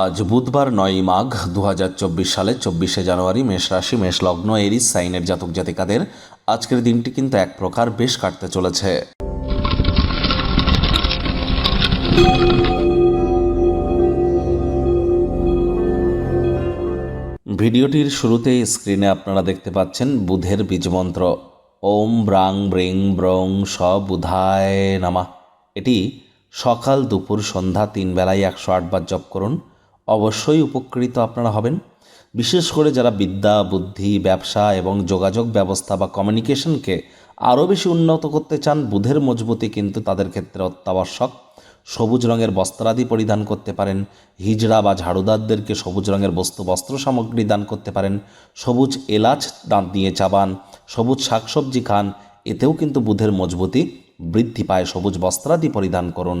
আজ বুধবার নয় মাঘ দু হাজার চব্বিশ সালে চব্বিশে জানুয়ারি মেষ রাশি, মেষ লগ্ন, এরিস, সাইনের জাতক জাতিকাদের আজকের দিনটি কিন্তু এক প্রকার বেশ কাটতে চলেছে। ভিডিওটির শুরুতেই স্ক্রিনে আপনারা দেখতে পাচ্ছেন বুধের বীজমন্ত্র। ওম ব্রাং ব্রিং ব্রং স বুধায় নামা। এটি সকাল দুপুর সন্ধ্যা তিন বেলায় একশো আটবার জপ করুন। অবশ্যই উপকৃত আপনারা হবেন। বিশেষ করে যারা বিদ্যা, বুদ্ধি, ব্যবসা এবং যোগাযোগ ব্যবস্থা বা কমিউনিকেশনকে আরও বেশি উন্নত করতে চান, বুধের মজবুতি কিন্তু তাদের ক্ষেত্রে অত্যাবশ্যক। সবুজ রঙের বস্ত্রাদি পরিধান করতে পারেন, হিজড়া বা ঝাড়ুদারদেরকে সবুজ রঙের বস্তু, বস্ত্র সামগ্রী দান করতে পারেন, সবুজ এলাচ দাঁত দিয়ে চাবান সবুজ শাকসবজি খান, এতেও কিন্তু বুধের মজবুতি বৃদ্ধি পায়। সবুজ বস্ত্রাদি পরিধান করুন।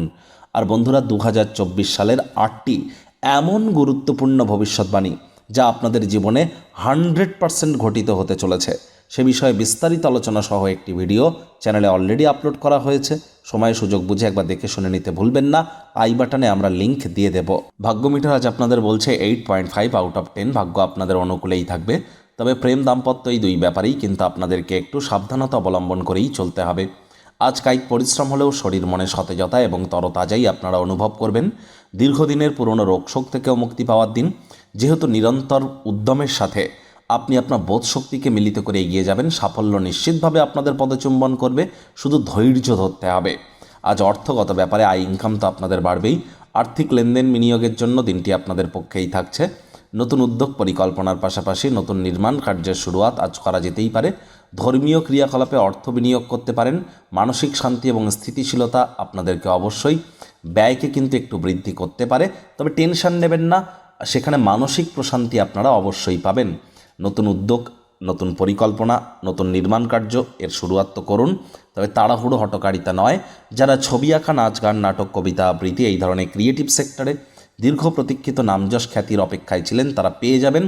আর বন্ধুরা দু হাজার চব্বিশ সালের আটটি এমন গুরুত্বপূর্ণ ভবিষ্যৎবাণী যা আপনাদের জীবনে হান্ড্রেড পারসেন্ট ঘটিত হতে চলেছে। সে বিষয়ে বিস্তারিত আলোচনা সহ একটি ভিডিও চ্যানেলে অলরেডি আপলোড করা হয়েছে। সময় সুযোগ বুঝে একবার দেখে শুনে নিতে ভুলবেন না। আই বাটনে আমরা লিংক দিয়ে দেব। ভাগ্য মিটার আজ আপনাদের বলছে eight point five out of ten ভাগ্য আপনাদের অনুকূলেই থাকবে। তবে প্রেম দাম্পত্য এই দুই ব্যাপারেই কিন্তু আপনাদেরকে একটু সাবধানতা অবলম্বন করেই চলতে হবে। আজ কায়িক পরিশ্রম হলেও শরীর মনে সতেজতা এবং তরতাজাই আপনারা অনুভব করবেন। দীর্ঘদিনের পুরনো রোগশোক থেকেও মুক্তি পাওয়ার দিন। যেহেতু নিরন্তর উদ্যমের সাথে আপনি আপনার বোধ শক্তিকে মিলিত করে এগিয়ে যাবেন, সাফল্য নিশ্চিতভাবে আপনাদের পদচুম্বন করবে, শুধু ধৈর্য ধরতে হবে। আজ অর্থগত ব্যাপারে আয় ইনকাম তো আপনাদের বাড়বেই। আর্থিক লেনদেন বিনিয়োগের জন্য দিনটি আপনাদের পক্ষেই থাকছে। নতুন উদ্যোগ পরিকল্পনার পাশাপাশি নতুন নির্মাণ কার্যের শুরুয়াত আজ করা যেতেই পারে। ধর্মীয় ক্রিয়াকলাপে অর্থ বিনিয়োগ করতে পারেন, মানসিক শান্তি এবং স্থিতিশীলতা আপনাদেরকে অবশ্যই ব্যয়কে কিন্তু একটু বৃদ্ধি করতে পারে, তবে টেনশন নেবেন না, সেখানে মানসিক প্রশান্তি আপনারা অবশ্যই পাবেন। নতুন উদ্যোগ, নতুন পরিকল্পনা, নতুন নির্মাণ কার্য, এর শুরুয়াত তো করুন, তবে তাড়াহুড়ো হটকারিতা নয়। যারা ছবি আঁকা নাচ গান, নাটক, কবিতা, আবৃত্তি, এই ধরনের ক্রিয়েটিভ সেক্টরে দীর্ঘ প্রতীক্ষিত নামযশ খ্যাতির অপেক্ষায় ছিলেন, তারা পেয়ে যাবেন।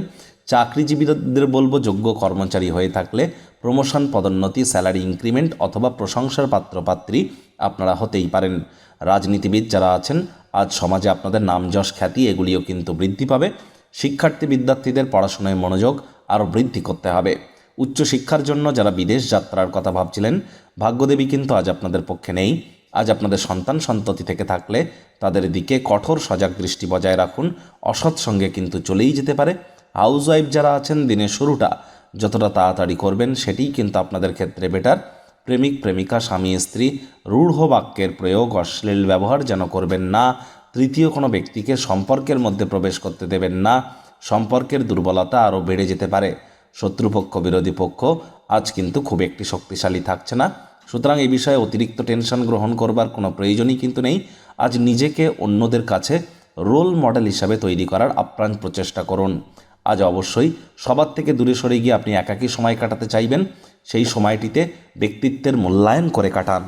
চাকরিজীবীদের বলব যোগ্য কর্মচারী হয়ে থাকলে প্রমোশন পদোন্নতি স্যালারি ইনক্রিমেন্ট অথবা প্রশংসার পাত্রপাত্রী আপনারা হতেই পারেন। রাজনীতিবিদ যারা আছেন, আজ সমাজে আপনাদের নাম যশ খ্যাতি এগুলিও কিন্তু বৃদ্ধি পাবে। শিক্ষার্থী বিদ্যার্থীদের পড়াশোনায় মনোযোগ আরও বৃদ্ধি করতে হবে। উচ্চশিক্ষার জন্য যারা বিদেশ যাত্রার কথা ভাবছিলেন, ভাগ্যদেবী কিন্তু আজ আপনাদের পক্ষে নেই। আজ আপনাদের সন্তান সন্ততি থেকে থাকলে তাদের দিকে কঠোর সজাগ দৃষ্টি বজায় রাখুন। অসৎ সঙ্গে কিন্তু চলেই যেতে পারে। হাউস ওয়াইফ যারা আছেন, দিনের শুরুটা যতটা তাড়াতাড়ি করবেন সেটিই কিন্তু আপনাদের ক্ষেত্রে বেটার। প্রেমিক, প্রেমিকা, স্বামী, স্ত্রী, রূঢ় বাক্যের প্রয়োগ, অশ্লীল ব্যবহার যেন করবেন না। তৃতীয় কোনো ব্যক্তিকে সম্পর্কের মধ্যে প্রবেশ করতে দেবেন না। সম্পর্কের দুর্বলতা আরও বেড়ে যেতে পারে। শত্রুপক্ষ, বিরোধী পক্ষ, আজ কিন্তু খুব একটি শক্তিশালী থাকছে না। সুতরাং এই বিষয়ে অতিরিক্ত টেনশন গ্রহণ করবার কোনো প্রয়োজনই কিন্তু নেই। আজ নিজেকে অন্যদের কাছে রোল মডেল হিসাবে তৈরি করার আপ্রাণ প্রচেষ্টা করুন। আজ অবশ্যই সবার থেকে দূরে সরে গিয়ে আপনি একাকী সময় কাটাতে চাইবেন। সেই সময়টিতে ব্যক্তিত্বের মূল্যায়ন করে কাটান।